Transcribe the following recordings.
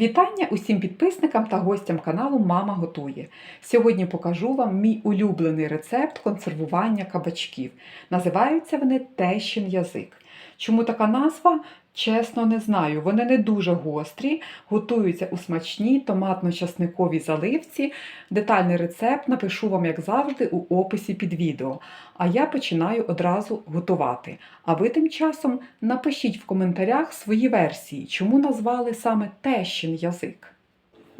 Вітання усім підписникам та гостям каналу Мама готує. Сьогодні покажу вам мій улюблений рецепт консервування кабачків. Називаються вони тещин язик. Чому така назва? Чесно, не знаю. Вони не дуже гострі, готуються у смачній томатно-часниковій заливці. Детальний рецепт напишу вам, як завжди, у описі під відео. А я починаю одразу готувати. А ви тим часом напишіть в коментарях свої версії, чому назвали саме тещин язик.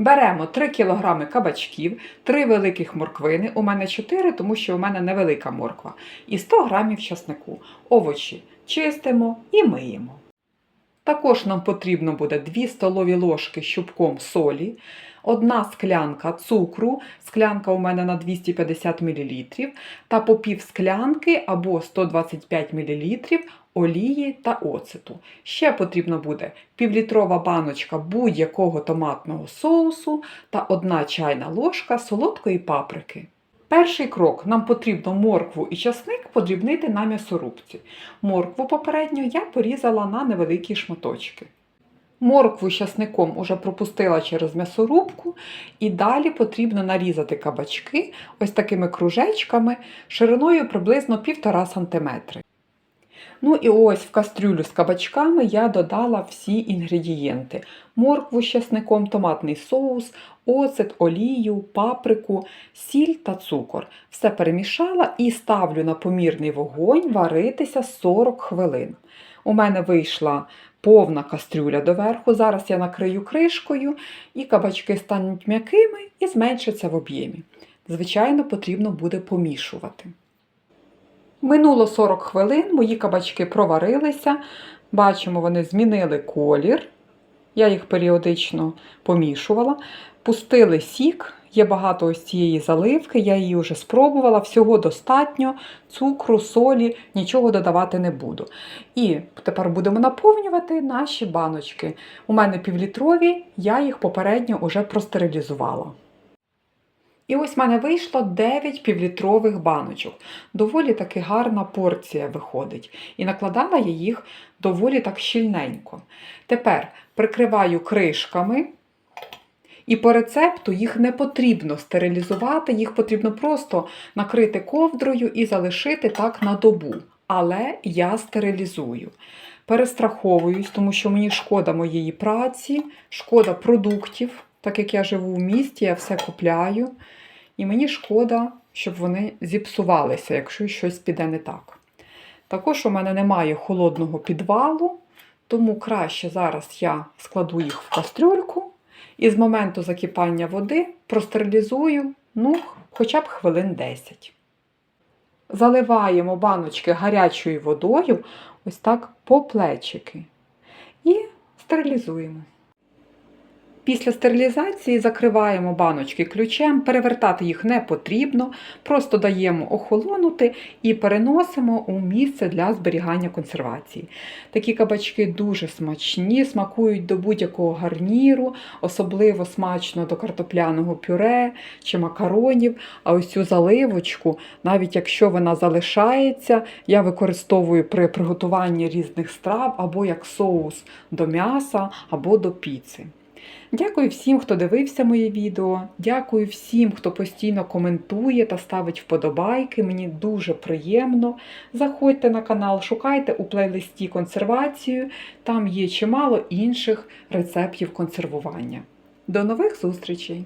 Беремо 3 кг кабачків, 3 великих морквини. У мене 4, тому що у мене невелика морква. І 100 г часнику. Овочі чистимо і миємо. Також нам потрібно буде 2 столові ложки щупком солі, одна склянка цукру, склянка у мене на 250 мл, та по пів склянки або 125 мл олії та оцету. Ще потрібно буде півлітрова баночка будь-якого томатного соусу та 1 чайна ложка солодкої паприки. Перший крок нам потрібно моркву і часник подрібнити на м'ясорубці. Моркву попередньо я порізала на невеликі шматочки. Моркву з часником уже пропустила через м'ясорубку, і далі потрібно нарізати кабачки ось такими кружечками шириною приблизно 1,5 см. Ну і ось в кастрюлю з кабачками я додала всі інгредієнти: моркву з часником, томатний соус, оцет, олію, паприку, сіль та цукор. Все перемішала і ставлю на помірний вогонь варитися 40 хвилин. У мене вийшла повна кастрюля доверху. Зараз я накрию кришкою, і кабачки стануть м'якими і зменшаться в об'ємі. Звичайно, потрібно буде помішувати. Минуло 40 хвилин, мої кабачки проварилися. Бачимо, вони змінили колір. Я їх періодично помішувала. Пустили сік, є багато ось цієї заливки, я її вже спробувала, всього достатньо, цукру, солі, нічого додавати не буду. І тепер будемо наповнювати наші баночки. У мене півлітрові, я їх попередньо вже простерилізувала. І ось в мене вийшло 9 півлітрових баночок. Доволі таки гарна порція виходить. І накладала я їх доволі так щільненько. Тепер прикриваю кришками. І по рецепту їх не потрібно стерилізувати, їх потрібно просто накрити ковдрою і залишити так на добу. Але я стерилізую. Перестраховуюсь, тому що мені шкода моєї праці, шкода продуктів, так як я живу в місті, я все купляю. І мені шкода, щоб вони зіпсувалися, якщо щось піде не так. Також у мене немає холодного підвалу, тому краще зараз я складу їх в кастрюльку і з моменту закипання води простерилізую ну, хоча б хвилин 10. Заливаємо баночки гарячою водою, ось так по плечики. І стерилізуємо. Після стерилізації закриваємо баночки ключем, перевертати їх не потрібно, просто даємо охолонути і переносимо у місце для зберігання консервації. Такі кабачки дуже смачні, смакують до будь-якого гарніру, особливо смачно до картопляного пюре чи макаронів. А ось цю заливочку, навіть якщо вона залишається, я використовую при приготуванні різних страв або як соус до м'яса, або до піци. Дякую всім, хто дивився моє відео. Дякую всім, хто постійно коментує та ставить вподобайки. Мені дуже приємно. Заходьте на канал, шукайте у плейлисті консервацію. Там є чимало інших рецептів консервування. До нових зустрічей!